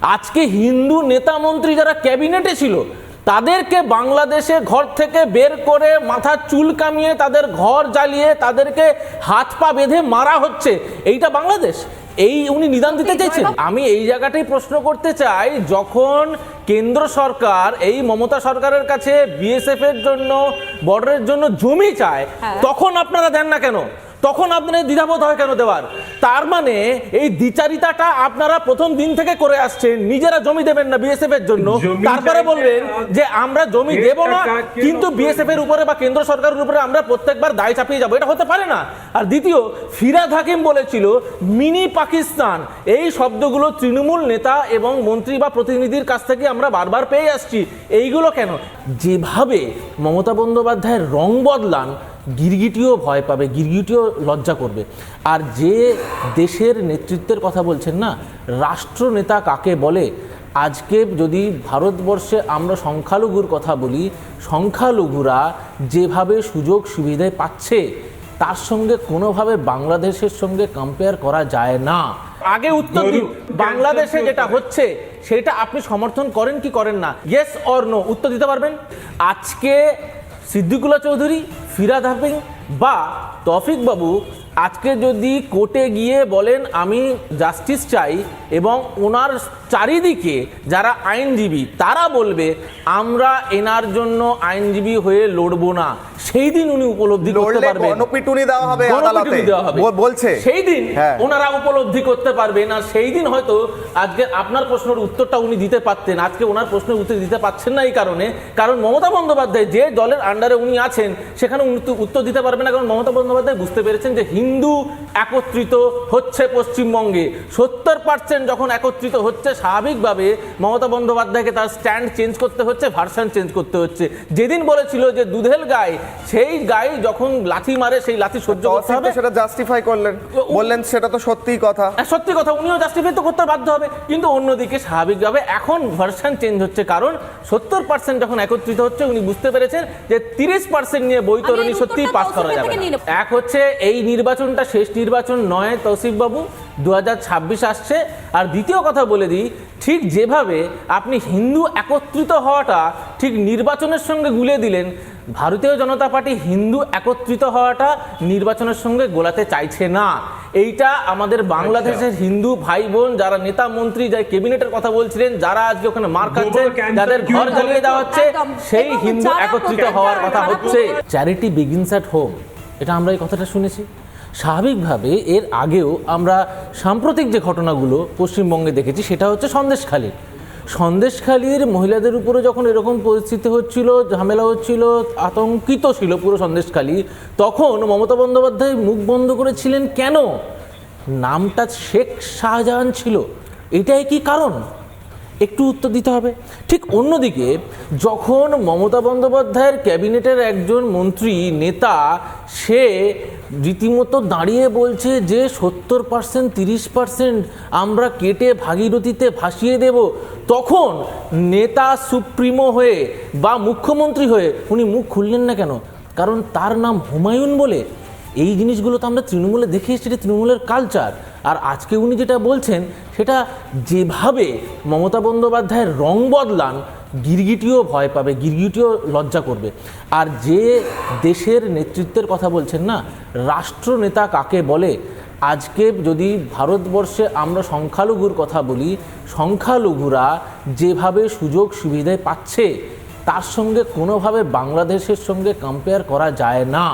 আজকে হিন্দু নেতা মন্ত্রী যারা ক্যাবিনেটে ছিল তাদেরকে বাংলাদেশে ঘর থেকে বের করে মাথা চুল কামিয়ে তাদের ঘর জ্বালিয়ে তাদেরকে হাত পা বেঁধে মারা হচ্ছে এইটা বাংলাদেশ? এই উনি নিদান দিতে চাইছেন আমি এই জায়গাটাই প্রশ্ন করতে চাই যখন কেন্দ্র সরকার এই মমতা সরকারের কাছে বিএসএফ এর জন্য বর্ডারের জন্য জমি চায় তখন আপনারা দেন না কেন? তখন আপনাদের দ্বিধাবোধ হয় কেন দেওয়ার? তার মানে এই দ্বিচারিতাটা আপনারা প্রথম দিন থেকে করে আসছেন নিজেরা জমি দেবেন না বিএসএফ এর জন্য। তারপরে বলবেন যে আমরা জমি দেব না কিন্তু বিএসএফ এর উপরে বা কেন্দ্র সরকারের উপরে আমরা প্রত্যেকবার দায় চাপিয়ে যাব। এটা হতে পারে না। আর দ্বিতীয় ফিরাদ হাকিম বলেছিল মিনি পাকিস্তান। এই শব্দগুলো তৃণমূল নেতা এবং মন্ত্রী বা প্রতিনিধির কাছ থেকে আমরা বারবার পেয়ে আসছি। এইগুলো কেন? যেভাবে মমতা বন্দ্যোপাধ্যায়ের রং বদলান গিরগিটিও ভয় পাবে গিরগিটিও লজ্জা করবে। আর যে দেশের নেতৃত্বের কথা বলছেন না রাষ্ট্রনেতা কাকে বলে? আজকে যদি ভারতবর্ষে আমরা সংখ্যালঘুর কথা বলি সংখ্যালঘুরা যেভাবে সুযোগ সুবিধায় পাচ্ছে তার সঙ্গে কোনোভাবে বাংলাদেশের সঙ্গে কম্পেয়ার করা যায় না। আগে উত্তর দিন বাংলাদেশে যেটা হচ্ছে সেটা আপনি সমর্থন করেন কি করেন না? ইয়েস অর নো উত্তর দিতে পারবেন? আজকে সিদ্দিকুল্লাহ চৌধুরী ফিরাদ হাফিং বা তফিক বাবু আজকে যদি কোর্টে গিয়ে বলেন আমি জাস্টিস চাই এবং ওনার চারিদিকে যারা আইনজীবী তারা বলবে আমরা এনার জন্য আইনজীবী হয়ে লড়বো না। সেই দিন উনি উপলব্ধি করতে পারবেন। গণপিটুনি দেওয়া হবে আদালতে। দেওয়া হবে। বলছে। সেই দিন হ্যাঁ। ওনারা উপলব্ধি করতে পারবে না সেই দিন হয়তো আজকে আপনার প্রশ্নের উত্তরটা উনি দিতে পারতেন। আজকে ওনার প্রশ্নের উত্তর দিতে পারছেন না এই কারণে। কারণ মমতা বন্দ্যোপাধ্যায় যে দলের আন্ডারে উনি আছেন সেখানে উনি উত্তর দিতে পারবেন না কারণ মমতা বন্দ্যোপাধ্যায় বুঝতে পেরেছেন যে হিন্দু একত্রিত হচ্ছে পশ্চিমবঙ্গে। সত্তর পার্সেন্ট যখন একত্রিত হচ্ছে স্বাভাবিকভাবে মমতা বন্দ্যোপাধ্যায়কে তার স্ট্যান্ড চেঞ্জ করতে হচ্ছে ভার্সন চেঞ্জ করতে হচ্ছে। যেদিন বলেছিল যে দুধেল গায়ে সেই গায়ে যখন লাথি মারে সেই লাথি সহ্য করতে হবে। সেটা জাস্টিফাই করলেন। বললেন সেটা তো সত্যিই কথা। আর সত্যি কথা উনিও জাস্টিফাই তো করতে বাধ্য হবে। কিন্তু অন্যদিকে স্বাভাবিকভাবে এখন ভার্সন চেঞ্জ হচ্ছে কারণ সত্তর পার্সেন্ট যখন একত্রিত হচ্ছে উনি বুঝতে পেরেছেন যে তিরিশ পার্সেন্ট নিয়ে বৈতরণী সত্যিই পাস করা যাবে। এক হচ্ছে এই নির্বাচনটা শেষ নির্বাচন নয় তৌসিফ বাবু ছাব্বিশ আসছে। আর দ্বিতীয় কথা বলে দিই ঠিক যেভাবে আপনি হিন্দু একত্রিত হওয়াটা ঠিক নির্বাচনের সঙ্গে গুলে দিলেন ভারতীয় জনতা পার্টি হিন্দু একত্রিত হওয়াটা নির্বাচনের সঙ্গে গোলাতে চাইছে না। এইটা আমাদের বাংলাদেশের হিন্দু ভাই বোন যারা নেতা মন্ত্রী যারা ক্যাবিনেটের কথা বলছিলেন যারা আজকে ওখানে মার খাচ্ছে যাদের ঘর জ্বালিয়ে দেওয়া হচ্ছে সেই হিন্দু একত্রিত হওয়ার কথা হচ্ছে। চ্যারিটি বিগিনস অ্যাট হোম এটা আমরা এই কথাটা শুনেছি। স্বাভাবিকভাবে এর আগেও আমরা সাম্প্রতিক যে ঘটনাগুলো পশ্চিমবঙ্গে দেখেছি, সেটা হচ্ছে সন্দেশখালী। সন্দেশখালীর মহিলাদের উপরে যখন এরকম পরিস্থিতি হচ্ছিল, ঝামেলা হচ্ছিল, আতঙ্কিত ছিল পুরো সন্দেশখালী, তখন মমতা বন্দ্যোপাধ্যায় মুখ বন্ধ করেছিলেন কেন? নামটা শেখ শাহজাহান ছিল। এটাই কি কারণ? একটু উত্তর দিতে হবে। ঠিক অন্যদিকে, যখন মমতা বন্দ্যোপাধ্যায়ের ক্যাবিনেটের একজন মন্ত্রী, নেতা, সে রীতিমতো দাঁড়িয়ে বলছে যে সত্তর পার্সেন্ট, তিরিশ পার্সেন্ট আমরা কেটে ভাগীরথীতে ভাসিয়ে দেব। তখন নেতা সুপ্রিমো হয়ে বা মুখ্যমন্ত্রী হয়ে উনি মুখ খুললেন না কেন? কারণ তার নাম হুমায়ুন বলে। এই জিনিসগুলো তো আমরা তৃণমূলে দেখে এসেছি তৃণমূলের কালচার আর আজকে উনি যেটা বলছেন, সেটা যেভাবে মমতা বন্দ্যোপাধ্যায়ের রং বদলান গিরগিটিও ভয় পাবে, গিরগিটিও লজ্জা করবে। আর যে দেশের নেতৃত্বের কথা বলছেন না, রাষ্ট্রনেতা কাকে বলে? আজকে যদি ভারতবর্ষে আমরা সংখ্যালঘুর কথা বলি, সংখ্যালঘুরা যেভাবে সুযোগ সুবিধায় পাচ্ছে, তার সঙ্গে কোনোভাবে বাংলাদেশের সঙ্গে কম্পেয়ার করা যায় না।